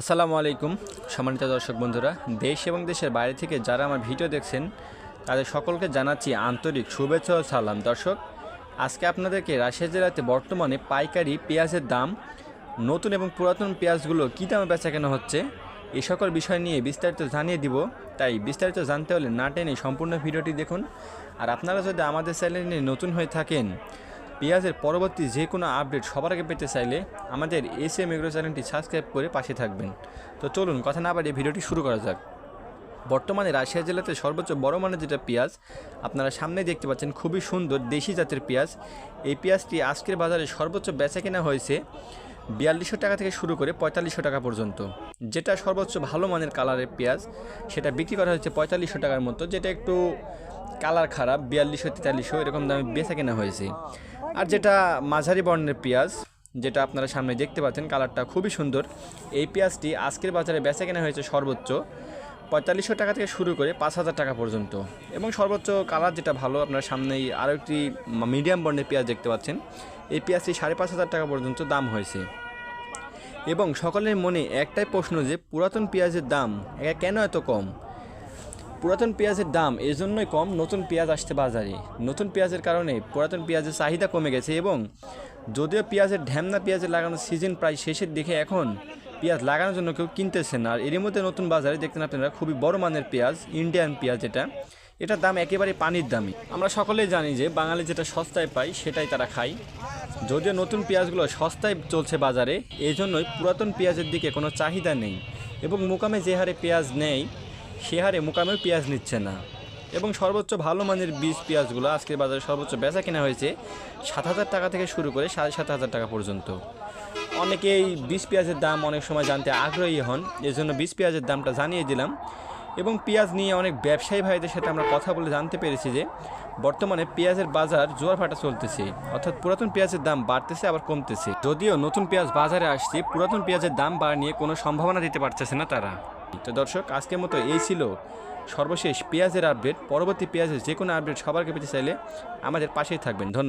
আসসালামু আলাইকুম, সম্মানিত দর্শক বন্ধুরা। দেশ এবং দেশের বাইরে থেকে যারা আমার ভিডিও দেখছেন, তাদের সকলকে জানাচ্ছি আন্তরিক শুভেচ্ছা ও সালাম। দর্শক, আজকে আপনাদেরকে রাশিয়া জেলাতে বর্তমানে পাইকারি পেঁয়াজের দাম, নতুন এবং পুরাতন পেঁয়াজগুলো কী দামে বেচা কেনা হচ্ছে এই সকল বিষয় নিয়ে বিস্তারিত জানিয়ে দিব। তাই বিস্তারিত জানতে হলে না টেনে সম্পূর্ণ ভিডিওটি দেখুন। আর আপনারা যদি আমাদের চ্যানেলে নতুন হয়ে থাকেন পেঁয়াজের পরবর্তী যে কোনো আপডেট সবার আগে পেতে চাইলে আমাদের এস এম এগ্রো চ্যানেলটি সাবস্ক্রাইব করে পাশে থাকবেন। তো চলুন, কথা না বাড়িয়ে ভিডিওটি শুরু করা যাক। বর্তমানে রাশিয়া জেলাতে সর্বোচ্চ বড় মানের যেটা পেঁয়াজ, আপনারা সামনে দেখতে পাচ্ছেন খুবই সুন্দর দেশি জাতের পেঁয়াজ। এই পেঁয়াজটি আজকের বাজারে সর্বোচ্চ বেচা কেনা হয়েছে বিয়াল্লিশশো টাকা থেকে শুরু করে পঁয়তাল্লিশশো টাকা পর্যন্ত। যেটা সর্বোচ্চ ভালো মানের কালারের পেঁয়াজ, সেটা বিক্রি করা হয়েছে পঁয়তাল্লিশশো টাকার মতো, যেটা একটু কালার খারাপ, বিয়াল্লিশশো, তেতাল্লিশশো, এরকম দামে বেচা কেনা হয়েছে। আর যেটা মাঝারি বর্ণের পেঁয়াজ, যেটা আপনারা সামনে দেখতে পাচ্ছেন, কালারটা খুবই সুন্দর। এই পেঁয়াজটি আজকের বাজারে বেচা কেনা হয়েছে সর্বোচ্চ পঁয়তাল্লিশশো টাকা থেকে শুরু করে পাঁচ হাজার টাকা পর্যন্ত। এবং সর্বোচ্চ কালার যেটা ভালো, আপনার সামনেই আরও একটি মিডিয়াম বর্ণের পেঁয়াজ দেখতে পাচ্ছেন। এই পেঁয়াজটি সাড়ে পাঁচ হাজার টাকা পর্যন্ত দাম হয়েছে। এবং সকলের মনে একটাই প্রশ্ন যে, পুরাতন পেঁয়াজের দাম কেন এত কম? পুরাতন পেঁয়াজের দাম এই জন্যই কম, নতুন পেঁয়াজ আসছে বাজারে। নতুন পেঁয়াজের কারণে পুরাতন পেঁয়াজের চাহিদা কমে গেছে এবং যদিও পেঁয়াজের ঢ্যামনা পেঁয়াজের লাগানোর সিজন প্রায় শেষের দিকে এখন পেঁয়াজ লাগানোর জন্য কেউ কিনতেছে না। আর এর মধ্যে নতুন বাজারে দেখতেন আপনারা, খুবই বড় মানের পেঁয়াজ ইন্ডিয়ান পেঁয়াজ যেটা এটার দাম একেবারে পানির দামি আমরা সকলেই জানি যে বাঙালি যেটা সস্তায় পাই সেটাই তারা খায়। যদিও নতুন পেঁয়াজগুলো সস্তায় চলছে বাজারে এই জন্যই পুরাতন পেঁয়াজের দিকে কোনো চাহিদা নেই। এবং মোকামে যে হারে পেঁয়াজ নেই সে হারে মোকামেও পেঁয়াজ নিচ্ছে না। এবং সর্বোচ্চ ভালো মানের বীজ পেঁয়াজগুলো আজকের বাজারে সর্বোচ্চ বেচা কেনা হয়েছে সাত হাজার টাকা থেকে শুরু করে সাড়ে সাত হাজার টাকা পর্যন্ত। অনেকেই বীজ পেঁয়াজের দাম অনেক সময় জানতে আগ্রহী হন এই জন্য বীজ পেঁয়াজের দামটা জানিয়ে দিলাম। এবং পেঁয়াজ নিয়ে অনেক ব্যবসায়ী ভাইদের সাথে আমরা কথা বলে জানতে পেরেছি যে, বর্তমানে পেঁয়াজের বাজার জোয়ার ফাটা চলতেছে। অর্থাৎ পুরাতন পেঁয়াজের দাম বাড়তেছে, আবার কমতেছে। যদিও নতুন পেঁয়াজ বাজারে আসছে, পুরাতন পেঁয়াজের দাম বাড় নিয়ে কোনো সম্ভাবনা দিতে পারতেছে না তারা। তো দর্শক, আজকের মতো এই ছিল সর্বশেষ পেঁয়াজের আপডেট। পরবর্তী পেঁয়াজের যে কোনো আপডেট সবারকে পেতে চাইলে আমাদের পাশেই থাকবেন। ধন্যবাদ।